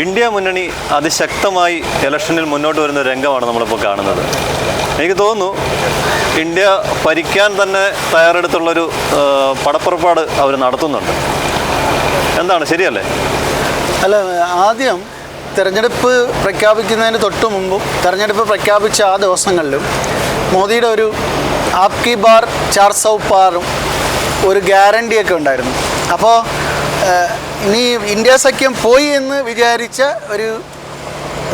India മുന്നണി അതിശക്തമായി ഇലക്ഷനിൽ മുന്നോട്ട് വരുന്ന രംഗമാണ് നമ്മളിപ്പോൾ കാണുന്നത്. എനിക്ക് തോന്നുന്നു ഇന്ത്യ ഭരിക്കാൻ തന്നെ തയ്യാറെടുത്തുള്ളൊരു പടപ്പുറപ്പാട് അവർ നടത്തുന്നുണ്ട്. എന്താണ്? ശരിയല്ലേ? അല്ല ആദ്യം തിരഞ്ഞെടുപ്പ് പ്രഖ്യാപിക്കുന്നതിന് തൊട്ട് മുമ്പും തിരഞ്ഞെടുപ്പ് പ്രഖ്യാപിച്ച ആ ദിവസങ്ങളിലും മോദിയുടെ ഒരു ആപ്കി ബാർ ചാർ സൗ പാറും ഒരു ഗ്യാരണ്ടിയൊക്കെ ഉണ്ടായിരുന്നു. അപ്പോൾ ഇനി ഇന്ത്യ സഖ്യം പോയി എന്ന് വിചാരിച്ച ഒരു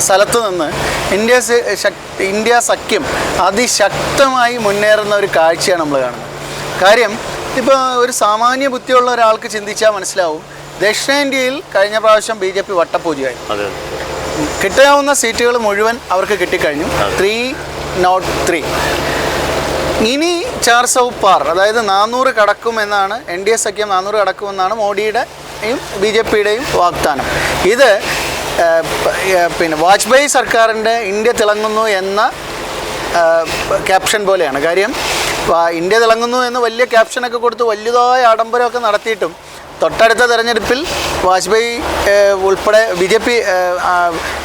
സ്ഥലത്ത് നിന്ന് ഇന്ത്യ ഇന്ത്യ സഖ്യം അതിശക്തമായി മുന്നേറുന്ന ഒരു കാഴ്ചയാണ് നമ്മൾ കാണുന്നത്. കാര്യം ഇപ്പോൾ ഒരു സാമാന്യ ബുദ്ധിയുള്ള ഒരാൾക്ക് ചിന്തിച്ചാൽ മനസ്സിലാവും ദക്ഷിണേന്ത്യയിൽ കഴിഞ്ഞ പ്രാവശ്യം ബി ജെ പി വട്ടപൂജയായി അതെ. കിട്ടാവുന്ന സീറ്റുകൾ മുഴുവൻ അവർക്ക് കിട്ടിക്കഴിഞ്ഞു. Three not three. ഇനി ചാർ സൗ പാർ അതായത് നാനൂറ് കടക്കുമെന്നാണ് എൻ ഡി എ സഖ്യം നാനൂറ് കടക്കുമെന്നാണ് മോഡിയുടെയും ബി ജെ പിയുടെയും വാഗ്ദാനം. ഇത് പിന്നെ വാജ്പേയി സർക്കാരിന്റെ ഇന്ത്യ തിളങ്ങുന്നു എന്ന ക്യാപ്ഷൻ പോലെയാണ്. കാര്യം ഇന്ത്യ തിളങ്ങുന്നു എന്ന് വലിയ ക്യാപ്ഷനൊക്കെ കൊടുത്ത് വലുതായ ആഡംബരമൊക്കെ നടത്തിയിട്ടും തൊട്ടടുത്ത തെരഞ്ഞെടുപ്പിൽ വാജ്പേയി ഉൾപ്പെടെ ബി ജെ പി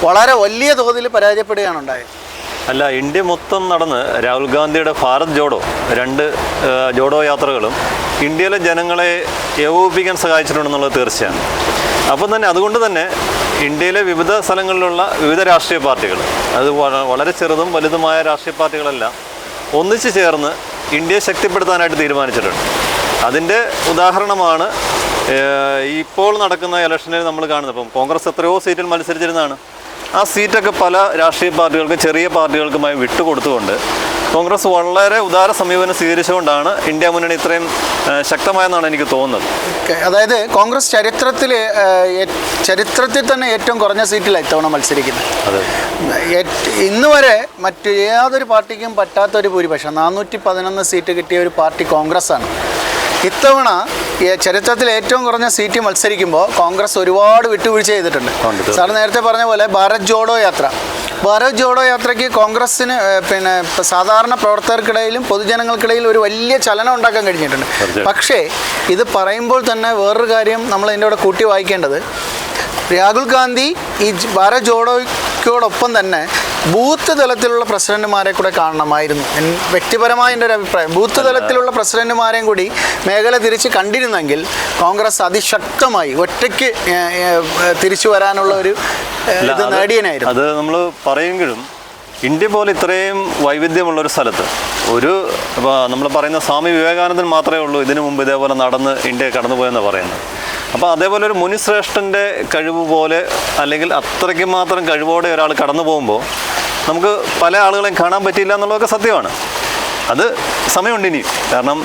വളരെ വലിയ തോതിൽ പരാജയപ്പെടുകയാണ് ഉണ്ടായത്. അല്ല ഇന്ത്യ മൊത്തം നടന്ന് രാഹുൽ ഗാന്ധിയുടെ ഭാരത് ജോഡോ രണ്ട് ജോഡോ യാത്രകളും ഇന്ത്യയിലെ ജനങ്ങളെ ഏകോപിപ്പിക്കാൻ സഹായിച്ചിട്ടുണ്ടെന്നുള്ളത് തീർച്ചയാണ്. അപ്പം തന്നെ അതുകൊണ്ട് തന്നെ ഇന്ത്യയിലെ വിവിധ സ്ഥലങ്ങളിലുള്ള വിവിധ രാഷ്ട്രീയ പാർട്ടികൾ അത് വളരെ ചെറുതും വലുതുമായ രാഷ്ട്രീയ പാർട്ടികളെല്ലാം ഒന്നിച്ചു ചേർന്ന് ഇന്ത്യയെ ശക്തിപ്പെടുത്താനായിട്ട് തീരുമാനിച്ചിട്ടുണ്ട്. അതിന്റെ ഉദാഹരണമാണ് ഇപ്പോൾ നടക്കുന്ന ഇലക്ഷനിൽ നമ്മൾ കാണുന്നത്. ഇപ്പം കോൺഗ്രസ് എത്രയോ സീറ്റിൽ മത്സരിച്ചിരുന്നതാണ്. ആ സീറ്റൊക്കെ പല രാഷ്ട്രീയ പാർട്ടികൾക്കും ചെറിയ പാർട്ടികൾക്കുമായി വിട്ടുകൊടുത്തുകൊണ്ട് കോൺഗ്രസ് വളരെ ഉദാര സമീപനം സ്വീകരിച്ചുകൊണ്ടാണ് ഇന്ത്യ മുന്നണി ഇത്രയും ശക്തമായെന്നാണ് എനിക്ക് തോന്നുന്നത്. അതായത് കോൺഗ്രസ് ചരിത്രത്തിൽ ചരിത്രത്തിൽ തന്നെ ഏറ്റവും കുറഞ്ഞ സീറ്റിലാണ് ഇത്തവണ മത്സരിക്കുന്നത്. ഇന്ന് വരെ മറ്റ് യാതൊരു പാർട്ടിക്കും പറ്റാത്തൊരു ഭൂരിപക്ഷം. നാനൂറ്റി പതിനൊന്ന് സീറ്റ് കിട്ടിയ ഒരു പാർട്ടി കോൺഗ്രസ് ആണ് ഇത്തവണ ഈ ചരിത്രത്തിൽ ഏറ്റവും കുറഞ്ഞ സീറ്റ് മത്സരിക്കുമ്പോൾ കോൺഗ്രസ് ഒരുപാട് വിട്ടുവീഴ്ച ചെയ്തിട്ടുണ്ട്. സാർ നേരത്തെ പറഞ്ഞ പോലെ ഭാരത് ജോഡോ യാത്ര. ഭാരത് ജോഡോ യാത്രയ്ക്ക് കോൺഗ്രസിന് പിന്നെ സാധാരണ പ്രവർത്തകർക്കിടയിലും പൊതുജനങ്ങൾക്കിടയിൽ ഒരു വലിയ ചലനം ഉണ്ടാക്കാൻ കഴിഞ്ഞിട്ടുണ്ട്. പക്ഷേ ഇത് പറയുമ്പോൾ തന്നെ വേറൊരു കാര്യം നമ്മൾ ഇതിന്റെ കൂടെ കൂട്ടി വായിക്കേണ്ടത്. രാഹുൽ ഗാന്ധി ഈ ഭാരത് ജോഡോയ്ക്കോടൊപ്പം തന്നെ ബൂത്ത് തലത്തിലുള്ള പ്രസിഡന്റുമാരെ കൂടെ കാണണമായിരുന്നു. വ്യക്തിപരമായ എന്റെ ഒരു അഭിപ്രായം. ബൂത്ത് തലത്തിലുള്ള പ്രസിഡന്റുമാരെയും കൂടി മേഖല തിരിച്ച് കണ്ടിരുന്നെങ്കിൽ കോൺഗ്രസ് അതിശക്തമായി ഒറ്റയ്ക്ക് തിരിച്ചു വരാനുള്ള ഒരു ഇത് നേടിയനായിരുന്നു. അത് നമ്മൾ പറയുമെങ്കിലും ഇന്ത്യ പോലെ ഇത്രയും വൈവിധ്യമുള്ള ഒരു സ്ഥലത്ത് ഒരു ഇപ്പോൾ നമ്മൾ പറയുന്ന സ്വാമി വിവേകാനന്ദൻ മാത്രമേ ഉള്ളൂ ഇതിനു മുമ്പ് ഇതേപോലെ നടന്ന് ഇന്ത്യ കടന്നുപോയെന്ന് പറയുന്നത്. അപ്പോൾ അതേപോലെ ഒരു മുനിശ്രേഷ്ഠന്റെ കഴിവ് പോലെ അല്ലെങ്കിൽ അത്രയ്ക്ക് മാത്രം കഴിവോടെ ഒരാൾ കടന്നു പോകുമ്പോൾ നമുക്ക് പല ആളുകളെയും കാണാൻ പറ്റിയില്ല എന്നുള്ളതൊക്കെ സത്യമാണ്. അത് സമയമുണ്ട് ഇനി കാരണം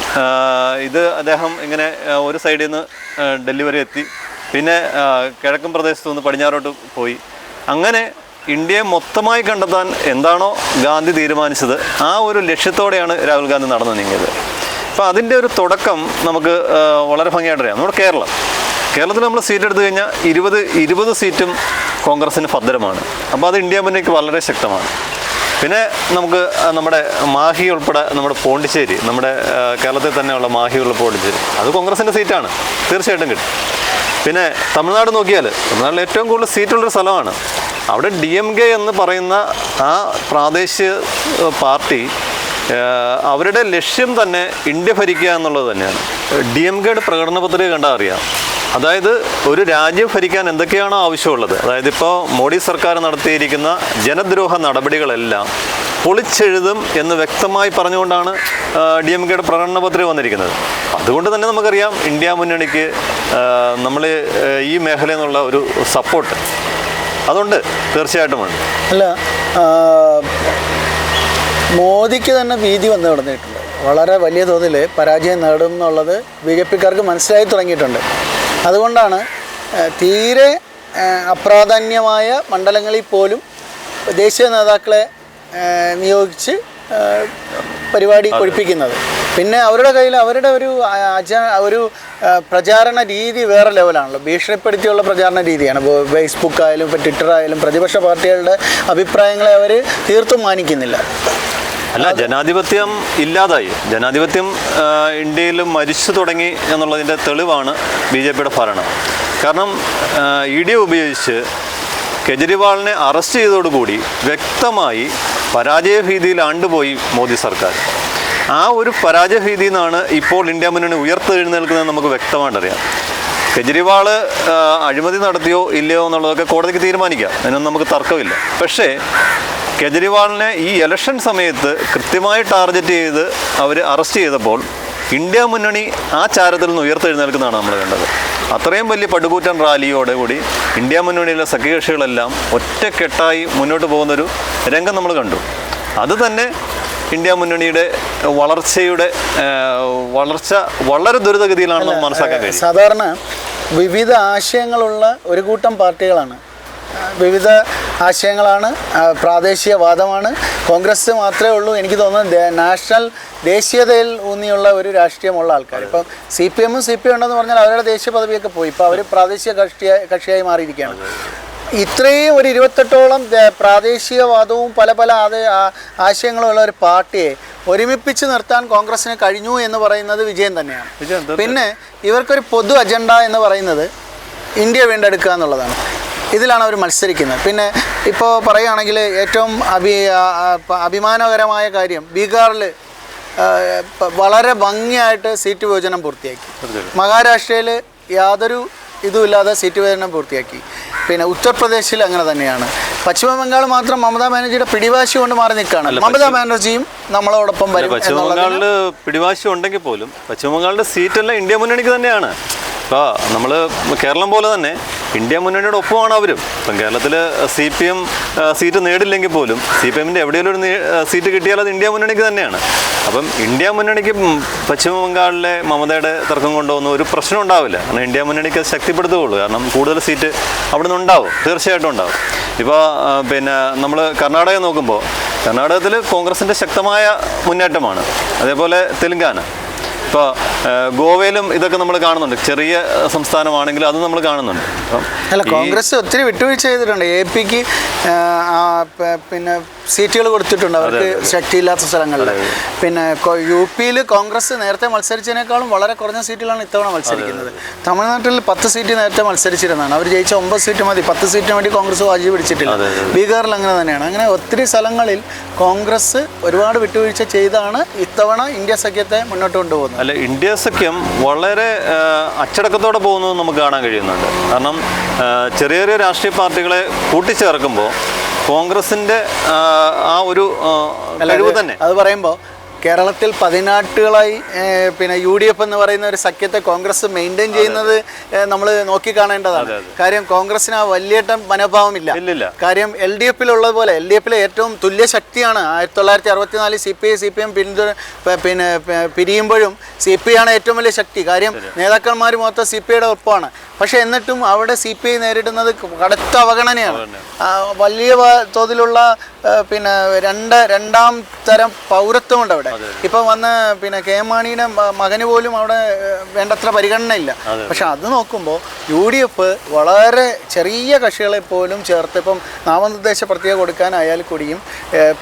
ഇത് അദ്ദേഹം ഇങ്ങനെ ഒരു സൈഡിൽ നിന്ന് ഡൽഹി വരെ എത്തി. പിന്നെ കിഴക്കൻ പ്രദേശത്ത് നിന്ന് പടിഞ്ഞാറോട്ട് പോയി. അങ്ങനെ ഇന്ത്യയെ മൊത്തമായി കണ്ടെത്താൻ എന്താണോ ഗാന്ധി തീരുമാനിച്ചത് ആ ഒരു ലക്ഷ്യത്തോടെയാണ് രാഹുൽ ഗാന്ധി നടന്നു നീങ്ങിയത്. അപ്പോൾ അതിന്റെ ഒരു തുടക്കം നമുക്ക് വളരെ ഭംഗിയായിട്ടറിയാം. നമ്മുടെ കേരളം. കേരളത്തിൽ നമ്മൾ സീറ്റ് എടുത്തു കഴിഞ്ഞാൽ ഇരുപത് ഇരുപത് സീറ്റും കോൺഗ്രസിന് ഭദ്രമാണ് അപ്പോൾ അത് ഇന്ത്യ മുന്നേക്ക് വളരെ ശക്തമാണ്. പിന്നെ നമുക്ക് നമ്മുടെ മാഹി ഉൾപ്പെടെ നമ്മുടെ പോണ്ടിച്ചേരി നമ്മുടെ കേരളത്തിൽ തന്നെയുള്ള മാഹി ഉള്ള പോണ്ടിച്ചേരി അത് കോൺഗ്രസിന്റെ സീറ്റാണ് തീർച്ചയായിട്ടും കിട്ടും. പിന്നെ തമിഴ്നാട് നോക്കിയാൽ തമിഴ്നാട്ടിൽ ഏറ്റവും കൂടുതൽ സീറ്റുള്ളൊരു സ്ഥലമാണ്. അവിടെ ഡി എം കെ എന്ന് പറയുന്ന ആ പ്രാദേശിക പാർട്ടി അവരുടെ ലക്ഷ്യം തന്നെ ഇന്ത്യ ഭരിക്കുക എന്നുള്ളത് തന്നെയാണ്. ഡി എം കെയുടെ പ്രകടന പത്രിക കണ്ടാൽ അറിയാം. അതായത് ഒരു രാജ്യം ഭരിക്കാൻ എന്തൊക്കെയാണോ ആവശ്യമുള്ളത്. അതായത് ഇപ്പോൾ മോഡി സർക്കാർ നടത്തിയിരിക്കുന്ന ജനദ്രോഹ നടപടികളെല്ലാം പൊളിച്ചെഴുതും എന്ന് വ്യക്തമായി പറഞ്ഞുകൊണ്ടാണ് ഡി എം കെയുടെ പ്രകടന പത്രിക വന്നിരിക്കുന്നത്. അതുകൊണ്ട് തന്നെ നമുക്കറിയാം ഇന്ത്യ മുന്നണിക്ക് നമ്മൾ ഈ മേഖലയിൽ നിന്നുള്ള ഒരു സപ്പോർട്ട്. അതുണ്ട് തീർച്ചയായിട്ടും അല്ല മോദിക്ക് തന്നെ ഭീതി വന്ന് കിടന്നിട്ടുണ്ട്. വളരെ വലിയ തോതിൽ പരാജയം നേടും എന്നുള്ളത് ബി ജെ പിക്കാർക്ക് മനസ്സിലായി തുടങ്ങിയിട്ടുണ്ട്. അതുകൊണ്ടാണ് തീരെ അപ്രാധാന്യമായ മണ്ഡലങ്ങളിൽ പോലും ദേശീയ നേതാക്കളെ നിയോഗിച്ച് പരിപാടി കൊഴിപ്പിക്കുന്നത്. പിന്നെ അവരുടെ കയ്യിൽ അവരുടെ ഒരു ഒരു പ്രചാരണ രീതി വേറെ ലെവലാണല്ലോ. ഭീഷണിപ്പെടുത്തിയുള്ള പ്രചാരണ രീതിയാണ്. ഇപ്പോൾ ഫേസ്ബുക്ക് ആയാലും ഇപ്പോൾ ട്വിറ്റർ ആയാലും പ്രതിപക്ഷ പാർട്ടികളുടെ അഭിപ്രായങ്ങളെ അവർ തീർത്തും മാനിക്കുന്നില്ല. അല്ല ജനാധിപത്യം ഇല്ലാതായി. ജനാധിപത്യം ഇന്ത്യയിൽ മരിച്ചു തുടങ്ങി എന്നുള്ളതിന്റെ തെളിവാണ് ബി ജെ പിയുടെ ഭരണം. കാരണം ഇ ഡി ഉപയോഗിച്ച് കെജ്രിവാളിനെ അറസ്റ്റ് ചെയ്തതോടുകൂടി വ്യക്തമായി പരാജയഭീതിയിൽ ആണ്ടുപോയി മോദി സർക്കാർ. ആ ഒരു പരാജയ ഭീതിയിൽ നിന്നാണ് ഇപ്പോൾ ഇന്ത്യ മുന്നണി ഉയർത്തെഴുന്നേൽക്കുന്നത് നമുക്ക് വ്യക്തമായിട്ടറിയാം കെജ്രിവാൾ അഴിമതി നടത്തിയോ ഇല്ലയോ എന്നുള്ളതൊക്കെ കോടതിക്ക് തീരുമാനിക്കാം. അതിനൊന്നും നമുക്ക് തർക്കമില്ല. പക്ഷേ കെജ്രിവാളിനെ ഈ ഇലക്ഷൻ സമയത്ത് കൃത്യമായി ടാർഗറ്റ് ചെയ്ത് അവർ അറസ്റ്റ് ചെയ്തപ്പോൾ ഇന്ത്യ മുന്നണി ആ ചാരത്തിൽ നിന്ന് ഉയർത്തെഴുന്നേൽക്കുന്നതാണ് നമ്മൾ കണ്ടത്. അത്രയും വലിയ പടുകൂറ്റൻ റാലിയോടെ കൂടി ഇന്ത്യ മുന്നണിയിലെ സഖ്യകക്ഷികളെല്ലാം ഒറ്റക്കെട്ടായി മുന്നോട്ട് പോകുന്നൊരു രംഗം നമ്മൾ കണ്ടു. അത് തന്നെ ഇന്ത്യ മുന്നണിയുടെ വളർച്ചയുടെ വളർച്ച വളരെ ദുരിതഗതിയിലാണെന്ന് മനസ്സിലാക്കാൻ കഴിയും. സാധാരണ വിവിധ ആശയങ്ങളുള്ള ഒരു കൂട്ടം പാർട്ടികളാണ്. വിവിധ ആശയങ്ങളാണ് പ്രാദേശിക വാദമാണ്. കോൺഗ്രസ് മാത്രമേ ഉള്ളൂ. എനിക്ക് തോന്നുന്നത് നാഷണൽ ദേശീയതയിൽ ഊന്നിയുള്ള ഒരു രാഷ്ട്രീയമുള്ള ആൾക്കാർ ഇപ്പം സി പി എമ്മും സി പി ഉണ്ടെന്ന് പറഞ്ഞാൽ അവരുടെ ദേശീയ പദവിയൊക്കെ പോയി. ഇപ്പോൾ അവർ പ്രാദേശിക കക്ഷിയായി കക്ഷിയായി മാറിയിരിക്കുകയാണ്. ഇത്രയും ഒരു ഇരുപത്തെട്ടോളം പ്രാദേശിക പ്രാദേശികവാദവും പല പല ആശയങ്ങളും ഉള്ള ഒരു പാർട്ടിയെ ഒരുമിപ്പിച്ച് നിർത്താൻ കോൺഗ്രസിന് കഴിഞ്ഞു എന്ന് പറയുന്നത് വിജയം തന്നെയാണ്. പിന്നെ ഇവർക്കൊരു പൊതു അജണ്ട എന്ന് പറയുന്നത് ഇന്ത്യ വീണ്ടെടുക്കുക എന്നുള്ളതാണ്. ഇതിലാണ് അവർ മത്സരിക്കുന്നത്. പിന്നെ ഇപ്പോൾ പറയുകയാണെങ്കിൽ ഏറ്റവും അഭി അഭിമാനകരമായ കാര്യം ബീഹാറിൽ വളരെ ഭംഗിയായിട്ട് സീറ്റ് വിഭജനം പൂർത്തിയാക്കി. മഹാരാഷ്ട്രയിൽ യാതൊരു ഇതുമില്ലാതെ സീറ്റ് വിഭജനം പൂർത്തിയാക്കി. പിന്നെ ഉത്തർപ്രദേശിൽ അങ്ങനെ തന്നെയാണ്. പശ്ചിമ ബംഗാൾ മാത്രം മമതാ ബാനർജിയുടെ പിടിവാശി കൊണ്ട് മാറി നിൽക്കുകയാണ്. മമതാ ബാനർജിയും നമ്മളോടൊപ്പം വരും പശ്ചിമ ബംഗാളിൽ പിടിവാശി ഉണ്ടെങ്കിൽ പോലും പശ്ചിമ ബംഗാളിന്റെ സീറ്റെല്ലാം ഇന്ത്യ മുന്നണിക്ക് തന്നെയാണ്. ഇപ്പോൾ നമ്മൾ കേരളം പോലെ തന്നെ ഇന്ത്യ മുന്നണിയുടെ ഒപ്പമാണ് അവരും. ഇപ്പം കേരളത്തിൽ സി പി എം സീറ്റ് നേടില്ലെങ്കിൽ പോലും സി പി എമ്മിന്റെ എവിടെയെങ്കിലും ഒരു സീറ്റ് കിട്ടിയാൽ അത് ഇന്ത്യ മുന്നണിക്ക് തന്നെയാണ്. അപ്പം ഇന്ത്യ മുന്നണിക്ക് പശ്ചിമ ബംഗാളിലെ മമതയുടെ തർക്കം കൊണ്ടുവന്ന ഒരു പ്രശ്നം ഉണ്ടാവില്ല. കാരണം ഇന്ത്യ മുന്നണിക്ക് ശക്തിപ്പെടുത്തുകയുള്ളൂ. കാരണം കൂടുതൽ സീറ്റ് അവിടെ നിന്ന് ഉണ്ടാവും. തീർച്ചയായിട്ടും ഉണ്ടാവും. ഇപ്പോൾ പിന്നെ നമ്മൾ കർണാടക നോക്കുമ്പോൾ കർണാടകത്തിൽ കോൺഗ്രസിന്റെ ശക്തമായ മുന്നേറ്റമാണ്. അതേപോലെ തെലുങ്കാന. ഇപ്പോൾ ഗോവയിലും ഇതൊക്കെ നമ്മൾ കാണുന്നുണ്ട്. ചെറിയ സംസ്ഥാനമാണെങ്കിൽ സംസ്ഥാനമാണെങ്കിലും അത് നമ്മൾ കാണുന്നുണ്ട്. അല്ല കോൺഗ്രസ് ഒത്തിരി വിട്ടുവീഴ്ച ചെയ്തിട്ടുണ്ട്. എ പിക്ക് പിന്നെ സീറ്റുകൾ കൊടുത്തിട്ടുണ്ട്. അവർക്ക് ശക്തിയില്ലാത്ത സ്ഥലങ്ങളിൽ. പിന്നെ യു പിയിൽ കോൺഗ്രസ് നേരത്തെ മത്സരിച്ചതിനേക്കാളും വളരെ കുറഞ്ഞ സീറ്റുകളാണ് ഇത്തവണ മത്സരിക്കുന്നത്. തമിഴ്നാട്ടിൽ പത്ത് സീറ്റ് നേരത്തെ മത്സരിച്ചിരുന്നതാണ്. അവർ ജയിച്ച ഒമ്പത് സീറ്റ് മതി. പത്ത് സീറ്റിന് വേണ്ടി കോൺഗ്രസ് വാജി പിടിച്ചിട്ടില്ല. ബീഹാറിൽ അങ്ങനെ തന്നെയാണ്. അങ്ങനെ ഒത്തിരി സ്ഥലങ്ങളിൽ കോൺഗ്രസ് ഒരുപാട് വിട്ടുവീഴ്ച ചെയ്താണ് ഇത്തവണ ഇന്ത്യ സഖ്യത്തെ മുന്നോട്ട് കൊണ്ടുപോകുന്നത്. അല്ല ഇന്ത്യ സഖ്യം വളരെ അച്ചടക്കത്തോടെ പോകുന്നത് നമുക്ക് കാണാൻ കഴിയുന്നുണ്ട്. കാരണം ചെറിയ ചെറിയ രാഷ്ട്രീയ പാർട്ടികളെ കൂട്ടിച്ചേർക്കുമ്പോൾ കോൺഗ്രസിന്റെ ആ, ഒരു കഴിവ് തന്നെ. അത് പറയുമ്പോൾ കേരളത്തിൽ പതിനാട്ടുകളായി പിന്നെ യു ഡി എഫ് എന്ന് പറയുന്ന ഒരു സഖ്യത്തെ കോൺഗ്രസ് മെയിന്റെയിൻ ചെയ്യുന്നത് നമ്മൾ നോക്കിക്കാണേണ്ടതാണ്. കാര്യം കോൺഗ്രസിന് ആ വലിയ മനോഭാവമില്ല. ഇല്ല കാര്യം എൽ ഡി എഫിലുള്ളത് പോലെ എൽ ഡി എഫിലെ ഏറ്റവും തുല്യ ശക്തിയാണ് ആയിരത്തി തൊള്ളായിരത്തി അറുപത്തിനാല് C P I C P M പിന്തുണ പിന്നെ പിരിയുമ്പോഴും സി പി ആണ് ഏറ്റവും വലിയ ശക്തി. കാര്യം നേതാക്കന്മാർ മൊത്തം സി പി ഐയുടെ ഒപ്പമാണ് പക്ഷേ എന്നിട്ടും അവിടെ സി പി ഐ നേരിടുന്നത് കടുത്ത അവഗണനയാണ്. വലിയ തോതിലുള്ള പിന്നെ രണ്ട് രണ്ടാം തരം പൗരത്വമുണ്ട് അവിടെ. ഇപ്പം വന്ന് പിന്നെ കെ എം മാണിയുടെ മകന് പോലും അവിടെ വേണ്ടത്ര പരിഗണനയില്ല. പക്ഷെ അത് നോക്കുമ്പോൾ യു ഡി എഫ് വളരെ ചെറിയ കക്ഷികളെ പോലും ചേർത്ത് ഇപ്പം നാമനിർദ്ദേശ പ്രത്യേക കൊടുക്കാനായാൽ കൂടിയും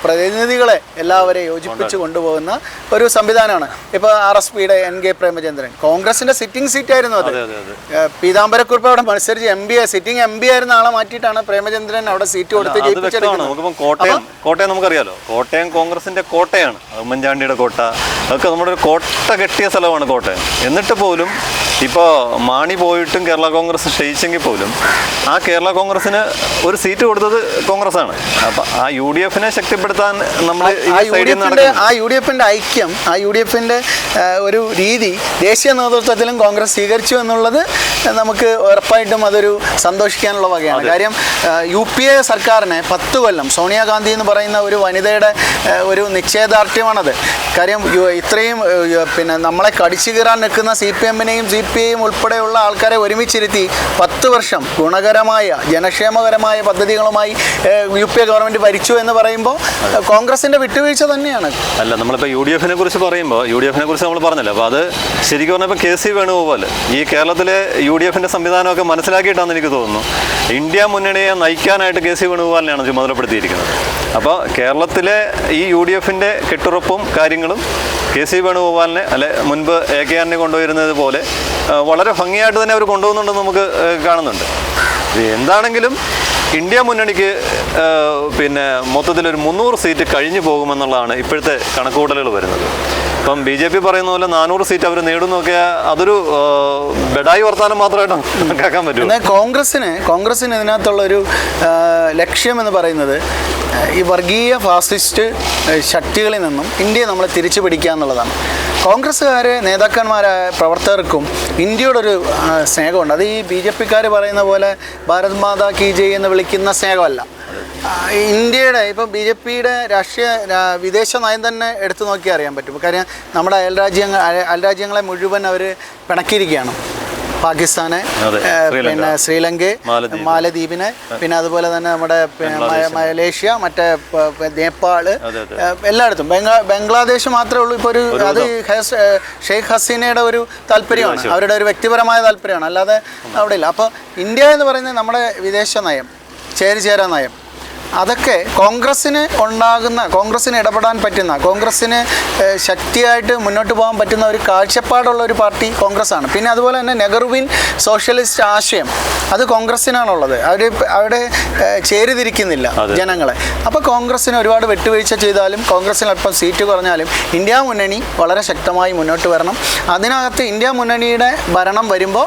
പ്രതിനിധികളെ എല്ലാവരെയും യോജിപ്പിച്ച് കൊണ്ടുപോകുന്ന ഒരു സംവിധാനമാണ്. ഇപ്പോൾ ആർ എസ് പിയുടെ എൻ കെ പ്രേമചന്ദ്രൻ. കോൺഗ്രസിന്റെ സിറ്റിംഗ് സീറ്റായിരുന്നു അത്. അതെ പീതാംബരക്കുറിപ്പ് അവിടെ മത്സരിച്ച് M B sitting M B ആയിരുന്ന ആളെ മാറ്റിയിട്ടാണ് പ്രേമചന്ദ്രൻ അവിടെ സീറ്റ് കൊടുത്ത് ജയിപ്പിച്ചെടുക്കുന്നത്. നമുക്കിപ്പം കോട്ടയം കോട്ടയം നമുക്കറിയാലോ. കോട്ടയം കോൺഗ്രസിന്റെ കോട്ടയാണ്. ഉമ്മൻചാണ്ടിയുടെ കോട്ട. അതൊക്കെ നമ്മുടെ ഒരു കോട്ട കെട്ടിയ സ്ഥലമാണ് കോട്ടയം. എന്നിട്ട് പോലും ഇപ്പോൾ മാണി പോയിട്ടും കേരള കോൺഗ്രസ് ക്ഷയിച്ചെങ്കിൽ പോലും ആ കേരള കോൺഗ്രസിന് ഒരു സീറ്റ് കൊടുത്തത് കോൺഗ്രസ് ആണ് അപ്പൊ ആ യു ഡി എഫിനെ ശക്തിപ്പെടുത്താൻ നമ്മൾ ആ യു ഡി എഫിന്റെ ഐക്യം ആ യു ഡി എഫിന്റെ ഒരു രീതി ദേശീയ നേതൃത്വത്തിലും കോൺഗ്രസ് സ്വീകരിച്ചു എന്നുള്ളത് നമുക്ക് ഉറപ്പായിട്ടും അതൊരു സന്തോഷിക്കാനുള്ള വകയാണ്. കാര്യം യു പി എ സർക്കാരിനെ പത്ത് കൊല്ലം സോണിയാഗാന്ധി എന്ന് പറയുന്ന ഒരു വനിതയുടെ ഒരു നിശ്ചയദാർഢ്യമാണത്. കാര്യം ഇത്രയും പിന്നെ നമ്മളെ കടിച്ചു കീറാൻ നിൽക്കുന്ന സി പി എമ്മിനെയും സി പി ഉൾപ്പെടെയുള്ള ആൾക്കാരെ ഒരുമിച്ചിരുത്തി പത്ത് വർഷം ഗുണകരമായ ജനക്ഷേമകരമായ പദ്ധതികളുമായി യു പി എ ഗവൺമെന്റ് ഭരിച്ചു എന്ന് പറയുമ്പോൾ കോൺഗ്രസിന്റെ വിട്ടുവീഴ്ച തന്നെയാണ്. അല്ല നമ്മളിപ്പോൾ യു ഡി എഫിനെ കുറിച്ച് പറയുമ്പോൾ യു ഡി എഫിനെ കുറിച്ച് നമ്മൾ പറഞ്ഞല്ലോ അപ്പോൾ അത് ശരിക്കും പറഞ്ഞപ്പോൾ കെ സി വേണുഗോപാൽ ഈ കേരളത്തിലെ യു ഡി എഫിന്റെ സംവിധാനമൊക്കെ മനസ്സിലാക്കിയിട്ടാണെന്ന് എനിക്ക് തോന്നുന്നു. ഇന്ത്യ മുന്നണിയെ നയിക്കാനായിട്ട് കെ സി വേണുഗോപാലിനെയാണ് ചുമതലപ്പെടുത്തിയിരിക്കുന്നത്. അപ്പോൾ കേരളത്തിലെ ഈ യു ഡി എഫിന്റെ കെട്ടുറപ്പും കാര്യങ്ങളും കെ സി വേണുഗോപാലിനെ അല്ലെ മുൻപ് എ കെ ആറിനെ കൊണ്ടുവരുന്നത് പോലെ വളരെ ഭംഗിയായിട്ട് തന്നെ അവർ കൊണ്ടുപോകുന്നുണ്ടെന്ന് നമുക്ക് കാണുന്നുണ്ട്. എന്താണെങ്കിലും ഇന്ത്യ മുന്നണിക്ക് പിന്നെ മൊത്തത്തിൽ ഒരു മുന്നൂറ് സീറ്റ് കഴിഞ്ഞു പോകുമെന്നുള്ളതാണ് ഇപ്പോഴത്തെ കണക്കുകൂട്ടലുകൾ വരുന്നത്. ഇപ്പം ബി ജെ പി പറയുന്ന പോലെ നാനൂറ് സീറ്റ് അവർ നേടുന്നൊക്കെ അതൊരു ബെഡായി വർത്താനം മാത്രമായിട്ടാണ് കേൾക്കാൻ പറ്റും എന്നാൽ കോൺഗ്രസ്സിന് കോൺഗ്രസ്സിന് ഇതിനകത്തുള്ളൊരു ആ, ലക്ഷ്യം എന്ന് പറയുന്നത് ഈ വർഗീയ ഫാസിസ്റ്റ് ശക്തികളിൽ നിന്നും ഇന്ത്യയെ നമ്മളെ തിരിച്ചു പിടിക്കുക എന്നുള്ളതാണ്. കോൺഗ്രസ്സുകാർ നേതാക്കന്മാരായ പ്രവർത്തകർക്കും ഇന്ത്യയോടൊരു ഒരു സ്നേഹമുണ്ട്. അത് ഈ ബി ജെ പിക്കാർ പറയുന്ന പോലെ ഭാരത് മാതാ കി ജയ് എന്ന് വിളിക്കുന്ന സ്നേഹമല്ല. ഇന്ത്യയുടെ ഇപ്പം ബി ജെ പിയുടെ രാഷ്ട്രീയ വിദേശ നയം തന്നെ എടുത്തു നോക്കി അറിയാൻ പറ്റും. കാര്യം നമ്മുടെ അയൽരാജ്യങ്ങൾ അയൽ അയൽരാജ്യങ്ങളെ മുഴുവൻ അവർ പിണക്കിയിരിക്കുകയാണ്. പാകിസ്ഥാന്. പിന്നെ ശ്രീലങ്ക മാലദ്വീപ്. മാലദ്വീപിന് പിന്നെ അതുപോലെ തന്നെ നമ്മുടെ മലേഷ്യ മറ്റേ നേപ്പാൾ എല്ലായിടത്തും. ബംഗ്ലാ ബംഗ്ലാദേശ് മാത്രമേ ഉള്ളൂ ഇപ്പോൾ ഒരു അത് ഷെയ്ഖ് ഹസീനയുടെ ഒരു താല്പര്യമാണ്. അവരുടെ ഒരു വ്യക്തിപരമായ താല്പര്യമാണ്. അല്ലാതെ അവിടെ ഇല്ല. അപ്പോൾ ഇന്ത്യ എന്ന് പറയുന്നത് നമ്മുടെ വിദേശ നയം ചേരി ചേരാ നയം. അതൊക്കെ കോൺഗ്രസ്സിന് ഉണ്ടാകുന്ന കോൺഗ്രസ്സിന് ഇടപെടാൻ പറ്റുന്ന കോൺഗ്രസ്സിന് ശക്തിയായിട്ട് മുന്നോട്ട് പോകാൻ പറ്റുന്ന ഒരു കാഴ്ചപ്പാടുള്ള ഒരു പാർട്ടി കോൺഗ്രസ് ആണ് പിന്നെ അതുപോലെ തന്നെ നെഹ്റുവിൻ സോഷ്യലിസ്റ്റ് ആശയം അത് കോൺഗ്രസ്സിനാണുള്ളത്. അവർ അവിടെ ചേരിതിരിക്കുന്നില്ല ജനങ്ങളെ. അപ്പോൾ കോൺഗ്രസ്സിന് ഒരുപാട് വിട്ടുവീഴ്ച ചെയ്താലും കോൺഗ്രസ്സിന് അല്പം സീറ്റ് കുറഞ്ഞാലും ഇന്ത്യ മുന്നണി വളരെ ശക്തമായി മുന്നോട്ട് വരണം. അതിനകത്ത് ഇന്ത്യ മുന്നണിയുടെ ഭരണം വരുമ്പോൾ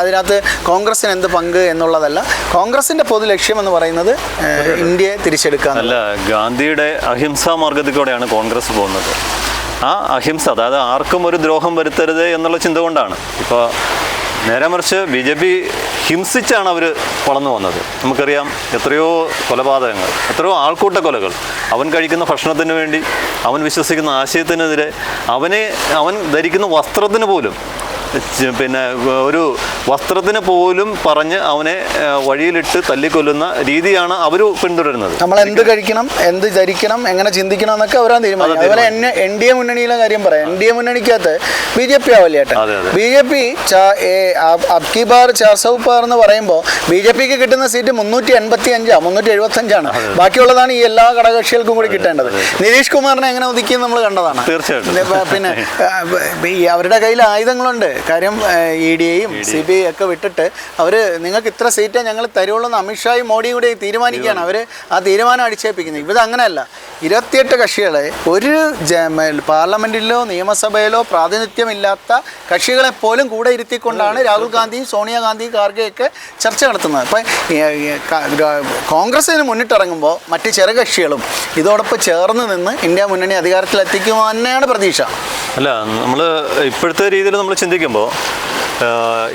അതിനകത്ത് കോൺഗ്രസ്സിന് എന്ത് പങ്ക് എന്നുള്ളതല്ല. കോൺഗ്രസിന്റെ പൊതു ലക്ഷ്യം എന്ന് പറയുന്നത് ഇന്ത്യയെ തിരിച്ചെടുക്കാൻ അല്ല ഗാന്ധിയുടെ അഹിംസാ മാർഗത്തിൽ കോൺഗ്രസ് പോകുന്നത്. ആ അഹിംസ അതായത് ആർക്കും ഒരു ദ്രോഹം വരുത്തരുത് എന്നുള്ള ചിന്ത കൊണ്ടാണ്. ഇപ്പോൾ നേരെ മറിച്ച് ബി ജെ പി ഹിംസിച്ചാണ് അവർ വളർന്നു വന്നത്. നമുക്കറിയാം എത്രയോ കൊലപാതകങ്ങൾ എത്രയോ ആൾക്കൂട്ട കൊലകൾ അവൻ കഴിക്കുന്ന ഭക്ഷണത്തിന് വേണ്ടി അവൻ വിശ്വസിക്കുന്ന ആശയത്തിനെതിരെ അവനെ അവൻ ധരിക്കുന്ന വസ്ത്രത്തിന് പോലും പിന്നെ ഒരു വസ്ത്രത്തിന് പോലും പറഞ്ഞ് അവനെ വഴിയിലിട്ട് തല്ലിക്കൊല്ലുന്ന രീതിയാണ് അവർ പിന്തുടരുന്നത്. നമ്മൾ എന്ത് കഴിക്കണം എന്ത് ധരിക്കണം എങ്ങനെ ചിന്തിക്കണം എന്നൊക്കെ അവരാ തീരുമാനിക്കുന്നത്. അതുപോലെ എന്നെ എൻ ഡി എ മുന്നണിയിലെ കാര്യം പറയാം. എൻ ഡി എ മുന്നണിക്കകത്ത് ബി ജെ പി ആവില്ല ചേട്ടാ. ബി ജെ പി അബ്കി ബാർ ചാർ സൗ പാർ എന്ന് പറയുമ്പോൾ ബി ജെ പിക്ക് കിട്ടുന്ന സീറ്റ് മുന്നൂറ്റി എൺപത്തി അഞ്ചാ മുന്നൂറ്റി എഴുപത്തി അഞ്ചാണ് ബാക്കിയുള്ളതാണ് ഈ എല്ലാ ഘടകകക്ഷികൾക്കും കൂടി കിട്ടേണ്ടത്. നിതീഷ് കുമാറിനെ എങ്ങനെ ഒതുക്കിയെന്ന് നമ്മൾ കണ്ടതാണ്. തീർച്ചയായിട്ടും. പിന്നെ അവരുടെ കയ്യിൽ ആയുധങ്ങളുണ്ട്. കാര്യം ഇ ഡി ഐയും സി ബി ഐ ഒക്കെ വിട്ടിട്ട് അവർ നിങ്ങൾക്ക് ഇത്ര സീറ്റേ ഞങ്ങൾ തരുള്ളൂ എന്ന് അമിത്ഷായും മോഡിയും കൂടി തീരുമാനിക്കുകയാണ്. അവർ ആ തീരുമാനം അടിച്ചേൽപ്പിക്കുന്നത് ഇവിടെ അങ്ങനെയല്ല ഇരുപത്തിയെട്ട് കക്ഷികളെ ഒരു പാർലമെന്റിലോ നിയമസഭയിലോ പ്രാതിനിധ്യമില്ലാത്ത കക്ഷികളെ പോലും കൂടെ ഇരുത്തിക്കൊണ്ടാണ് രാഹുൽ ഗാന്ധി സോണിയാഗാന്ധി ഖാർഗെയൊക്കെ ചർച്ച നടത്തുന്നത്. അപ്പം കോൺഗ്രസിന് മുന്നിട്ടിറങ്ങുമ്പോൾ മറ്റ് ചെറുകക്ഷികളും ഇതോടൊപ്പം ചേർന്ന് നിന്ന് ഇന്ത്യ മുന്നണി അധികാരത്തിലെത്തിക്കുമോ തന്നെയാണ് പ്രതീക്ഷ. അല്ല നമ്മൾ ഇപ്പോഴത്തെ രീതിയിൽ നമ്മൾ ചിന്തിക്കുമ്പോൾ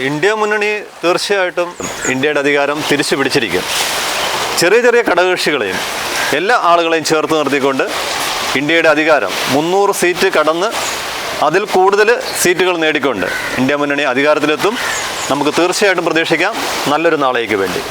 ഇന്ത്യ മുന്നണി തീർച്ചയായിട്ടും ഇന്ത്യയുടെ അധികാരം തിരിച്ചു പിടിച്ചിരിക്കും ചെറിയ ചെറിയ ഘടകകക്ഷികളെയും എല്ലാ ആളുകളെയും ചേർത്ത് നിർത്തിക്കൊണ്ട് ഇന്ത്യയുടെ അധികാരം മുന്നൂറ് സീറ്റ് കടന്ന് അതിൽ കൂടുതൽ സീറ്റുകൾ നേടിക്കൊണ്ട് ഇന്ത്യ മുന്നണി അധികാരത്തിലെത്തും. നമുക്ക് തീർച്ചയായിട്ടും പ്രതീക്ഷിക്കാം. നല്ലൊരു നാളേക്ക് വേണ്ടി.